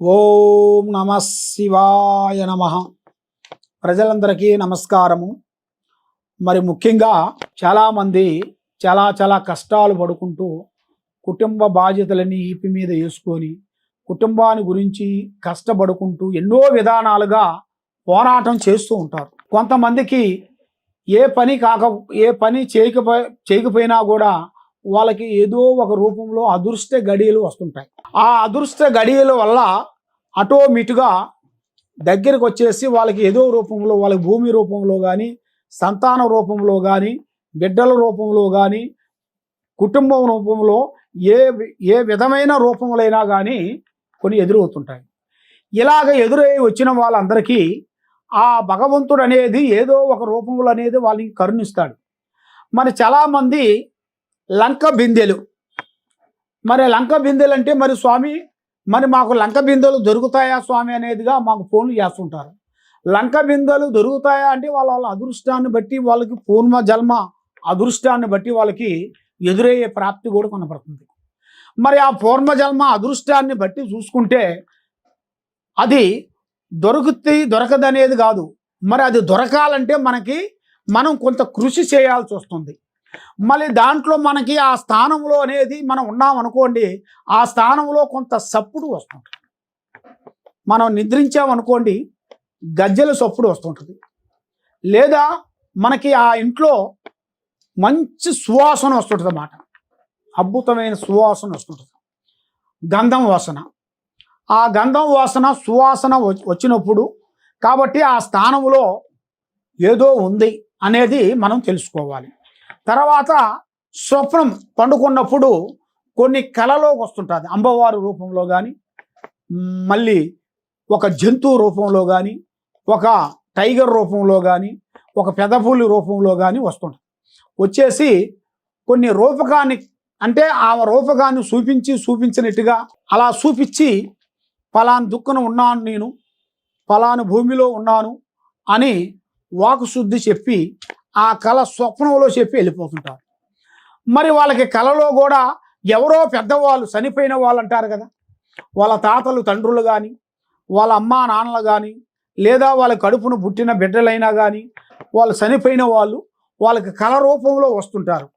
ఓం నమ శివాయ నమ. ప్రజలందరికీ నమస్కారము. మరి ముఖ్యంగా చాలామంది చాలా చాలా కష్టాలు పడుకుంటూ కుటుంబ బాధ్యతలని ఈపి మీద వేసుకొని కుటుంబాన్ని గురించి కష్టపడుకుంటూ ఎన్నో విధానాలుగా పోరాటం చేస్తూ ఉంటారు. కొంతమందికి ఏ పని కాక ఏ పని చేయకపో చేయకపోయినా కూడా వాళ్ళకి ఏదో ఒక రూపంలో అదృష్ట గడియలు వస్తుంటాయి. ఆ అదృష్ట గడియల వల్ల ఆటోమేటిక్గా దగ్గరికి వచ్చేసి వాళ్ళకి ఏదో రూపంలో వాళ్ళకి భూమి రూపంలో కానీ సంతాన రూపంలో కానీ బిడ్డల రూపంలో కానీ కుటుంబం రూపంలో ఏ వి- ఏ విధమైన రూపములైనా కానీ కొన్ని ఎదురవుతుంటాయి. ఇలాగ ఎదురై వచ్చిన వాళ్ళందరికీ ఆ భగవంతుడు అనేది ఏదో ఒక రూపంలో అనేది వాళ్ళకి కరుణిస్తాడు. మరి చాలామంది లంక బిందెలు. మరి లంక బిందెలు అంటే మరి స్వామి మరి మాకు లంక బిందెలు దొరుకుతాయా స్వామి అనేదిగా మాకు ఫోన్లు చేస్తుంటారు. లంక బిందెలు దొరుకుతాయా అంటే వాళ్ళ వాళ్ళ అదృష్టాన్ని బట్టి వాళ్ళకి పూర్వ జన్మ అదృష్టాన్ని బట్టి వాళ్ళకి ఎదురయ్యే ప్రాప్తి కూడా కనపడుతుంది. మరి ఆ పూర్వజన్మ అదృష్టాన్ని బట్టి చూసుకుంటే అది దొరుకుతి దొరకదనేది కాదు. మరి అది దొరకాలంటే మనకి మనం కొంత కృషి చేయాల్సి వస్తుంది. మళ్ళీ దాంట్లో మనకి ఆ స్థానంలో అనేది మనం ఉన్నాం అనుకోండి ఆ స్థానంలో కొంత సప్పుడు వస్తుంటుంది. మనం నిద్రించామనుకోండి గజ్జల సప్పుడు వస్తుంటుంది. లేదా మనకి ఆ ఇంట్లో మంచి సువాసన వస్తుంటుంది అన్నమాట అద్భుతమైన సువాసన వస్తుంటుంది. గంధం వాసన. ఆ గంధం వాసన సువాసన వచ్చినప్పుడు కాబట్టి ఆ స్థానంలో ఏదో ఉంది అనేది మనం తెలుసుకోవాలి. తర్వాత స్వప్నం పండుకున్నప్పుడు కొన్ని కళలోకి వస్తుంటుంది. అమ్మవారు రూపంలో కానీ మళ్ళీ ఒక జంతువు రూపంలో కానీ ఒక టైగర్ రూపంలో కానీ ఒక పెదపులి రూపంలో కానీ వస్తుంటుంది వచ్చేసి కొన్ని రూపకాన్ని అంటే ఆ రూపకాన్ని చూపించి చూపించినట్టుగా అలా చూపించి ఫలాని దుక్కున ఉన్నాను నేను ఫలాని భూమిలో ఉన్నాను అని వాకు శుద్ధి చెప్పి ఆ కళ స్వప్నంలో చెప్పి వెళ్ళిపోతుంటారు. మరి వాళ్ళకి కళలో కూడా ఎవరో పెద్దవాళ్ళు చనిపోయిన వాళ్ళు అంటారు కదా. వాళ్ళ తాతలు తండ్రులు కానీ వాళ్ళ అమ్మా నాన్నలు కానీ లేదా వాళ్ళ కడుపును పుట్టిన బిడ్డలైనా కానీ వాళ్ళు చనిపోయిన వాళ్ళు వాళ్ళకి కళ రూపంలో వస్తుంటారు.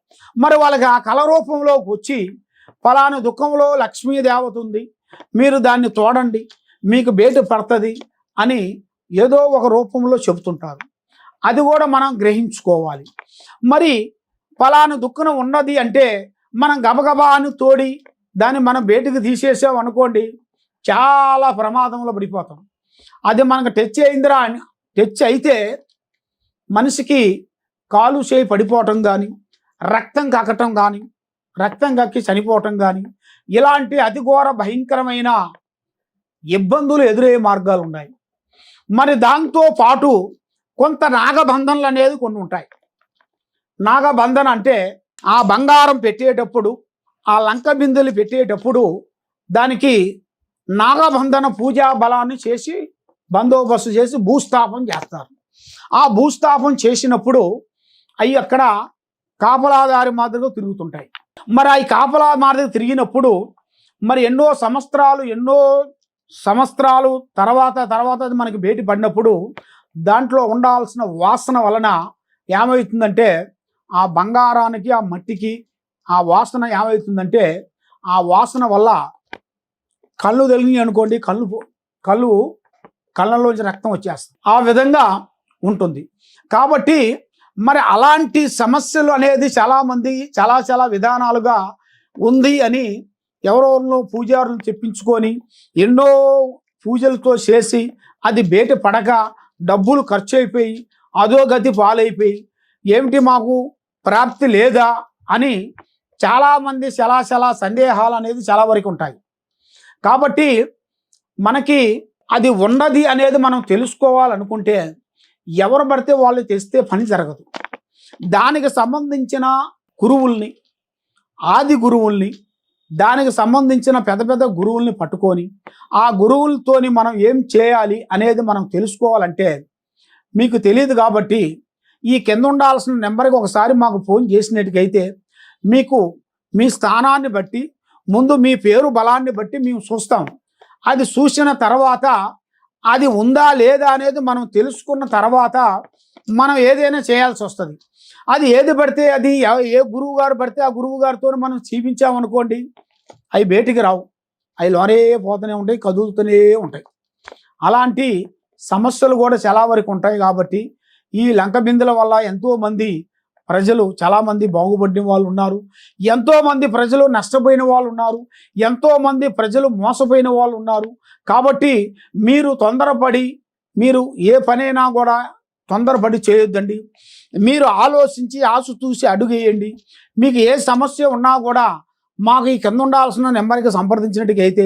మరి వాళ్ళకి ఆ కళ రూపంలోకి వచ్చి ఫలాని దుఃఖంలో లక్ష్మీ దేవత ఉంది మీరు దాన్ని తోడండి మీకు బేటు పడుతుంది అని ఏదో ఒక రూపంలో చెబుతుంటారు. అది కూడా మనం గ్రహించుకోవాలి. మరి ఫలాను దుఃఖం ఉన్నది అంటే మనం గబగబా అని తోడి దాన్ని మనం బయటకు తీసేసాం అనుకోండి చాలా ప్రమాదంలో పడిపోతాం. అది మనకు టచ్ అయిందిరా అని టచ్ అయితే మనిషికి కాలు చేయి పడిపోవటం కానీ రక్తం కక్కటం కానీ రక్తం కక్కి చనిపోవటం కానీ ఇలాంటి అతి ఘోర భయంకరమైన ఇబ్బందులు ఎదురయ్యే మార్గాలు ఉన్నాయి. మరి దాంతో పాటు కొంత నాగబంధనలు అనేది కొన్ని ఉంటాయి. నాగబంధన అంటే ఆ బంగారం పెట్టేటప్పుడు ఆ లంక బిందులు పెట్టేటప్పుడు దానికి నాగబంధన పూజా బలాన్ని చేసి బందోబస్తు చేసి భూస్థాపన చేస్తారు. ఆ భూస్థాపన చేసినప్పుడు అవి అక్కడ కాపలాదారి మాదిరిగా తిరుగుతుంటాయి. మరి ఆ కాపలా మాదిరిగా తిరిగినప్పుడు మరి ఎన్నో సంవత్సరాలు ఎన్నో సంవత్సరాలు తర్వాత తర్వాత అది మనకి భేటీ పడినప్పుడు దాంట్లో ఉండాల్సిన వాసన వలన ఏమవుతుందంటే ఆ బంగారానికి ఆ మట్టికి ఆ వాసన ఏమవుతుందంటే ఆ వాసన వల్ల కళ్ళు తెలిగి అనుకోండి కళ్ళు కళ్ళు కళ్ళలోంచి రక్తం వచ్చేస్తుంది. ఆ విధంగా ఉంటుంది. కాబట్టి మరి అలాంటి సమస్యలు అనేది చాలామంది చాలా చాలా విధానాలుగా ఉంది అని ఎవరెవరినో పూజారులు చెప్పించుకొని ఎన్నో పూజలతో చేసి అది బయట పడక డబ్బులు ఖర్చు అయిపోయి అధోగతి పాలైపోయి ఏమిటి మాకు ప్రాప్తి లేదా అని చాలామంది శలాశల సందేహాలు అనేది చాలా వరకు ఉంటాయి. కాబట్టి మనకి అది ఉన్నది అనేది మనం తెలుసుకోవాలనుకుంటే ఎవరు పడితే వాళ్ళు తెస్తే పని జరగదు. దానికి సంబంధించిన గురువుల్ని ఆది గురువుల్ని దానికి సంబంధించిన పెద్ద పెద్ద గురువుల్ని పట్టుకొని ఆ గురువులతోని మనం ఏం చేయాలి అనేది మనం తెలుసుకోవాలంటే మీకు తెలియదు కాబట్టి ఈ కింద ఉండాల్సిన నెంబర్కి ఒకసారి మాకు ఫోన్ చేసినట్టుకైతే మీకు మీ స్థానాన్ని బట్టి ముందు మీ పేరు బలాన్ని బట్టి మేము చూస్తాం. అది చూసిన తర్వాత అది ఉందా లేదా అనేది మనం తెలుసుకున్న తర్వాత మనం ఏదైనా చేయాల్సి వస్తుంది. అది ఏది పడితే అది ఏ గురువు గారు పడితే ఆ గురువు గారితో మనం చూపించామనుకోండి అవి బయటికి రావు. అవి లోనే పోతూనే ఉంటాయి కదులుతూనే ఉంటాయి. అలాంటి సమస్యలు కూడా చాలా వరకు ఉంటాయి కాబట్టి ఈ లంక బిందుల వల్ల ఎంతోమంది ప్రజలు చాలామంది బాగుపడిన వాళ్ళు ఉన్నారు. ఎంతోమంది ప్రజలు నష్టపోయిన వాళ్ళు ఉన్నారు. ఎంతోమంది ప్రజలు మోసపోయిన వాళ్ళు ఉన్నారు. కాబట్టి మీరు తొందరపడి మీరు ఏ పనైనా కూడా తొందరపడి చేయొద్దండి. మీరు ఆలోచించి ఆశ చూసి అడుగేయండి. మీకు ఏ సమస్య ఉన్నా కూడా మాకు ఈ కింద ఉండాల్సిన నెంబర్కి సంప్రదించినట్టుకైతే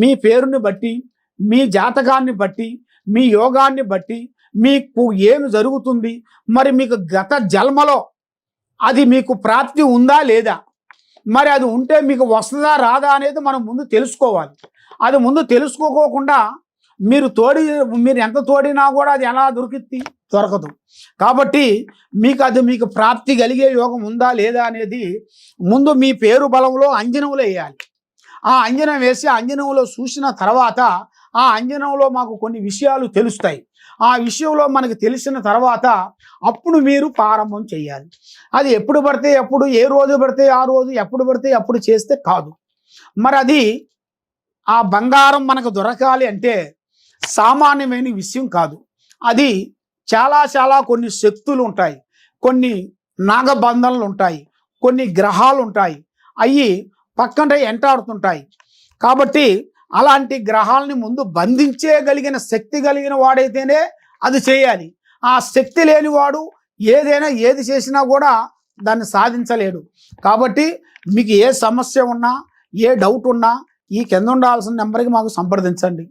మీ పేరుని బట్టి మీ జాతకాన్ని బట్టి మీ యోగాన్ని బట్టి మీకు ఏమి జరుగుతుంది? మరి మీకు గత జన్మలో అది మీకు ప్రాప్తి ఉందా లేదా? మరి అది ఉంటే మీకు వస్తుందా రాదా అనేది మనం ముందు తెలుసుకోవాలి. అది ముందు తెలుసుకోకోకుండా మీరు తోడి మీరు ఎంత తోడినా కూడా అది ఎలా దొరికిద్ది? దొరకదు. కాబట్టి మీకు అది మీకు ప్రాప్తి కలిగే యోగం ఉందా లేదా అనేది ముందు మీ పేరు బలంలో అంజనములు వేయాలి. ఆ అంజనం వేసి అంజనంలో చూసిన తర్వాత ఆ అంజనంలో మాకు కొన్ని విషయాలు తెలుస్తాయి. ఆ విషయంలో మనకు తెలిసిన తర్వాత అప్పుడు మీరు ప్రారంభం చేయాలి అది ఎప్పుడు పడితే ఎప్పుడు ఏ రోజు పడితే ఆ రోజు ఎప్పుడు పడితే అప్పుడు చేస్తే కాదు. మరి అది ఆ బంగారం మనకు దొరకాలి అంటే సామాన్యమైన విషయం కాదు. అది చాలా చాలా కొన్ని శక్తులు ఉంటాయి. కొన్ని నాగబంధనలు ఉంటాయి. కొన్ని గ్రహాలు ఉంటాయి. అవి పక్కన ఎంటాడుతుంటాయి. కాబట్టి అలాంటి గ్రహాలని ముందు బంధించేయగలిగిన శక్తి కలిగిన వాడైతేనే అది చేయాలి. ఆ శక్తి లేనివాడు ఏదైనా ఏది చేసినా కూడా దాన్ని సాధించలేడు. కాబట్టి మీకు ఏ సమస్య ఉన్నా ఏ డౌట్ ఉన్నా ఈ కింద ఉండాల్సిన నెంబర్కి మాకు సంప్రదించండి.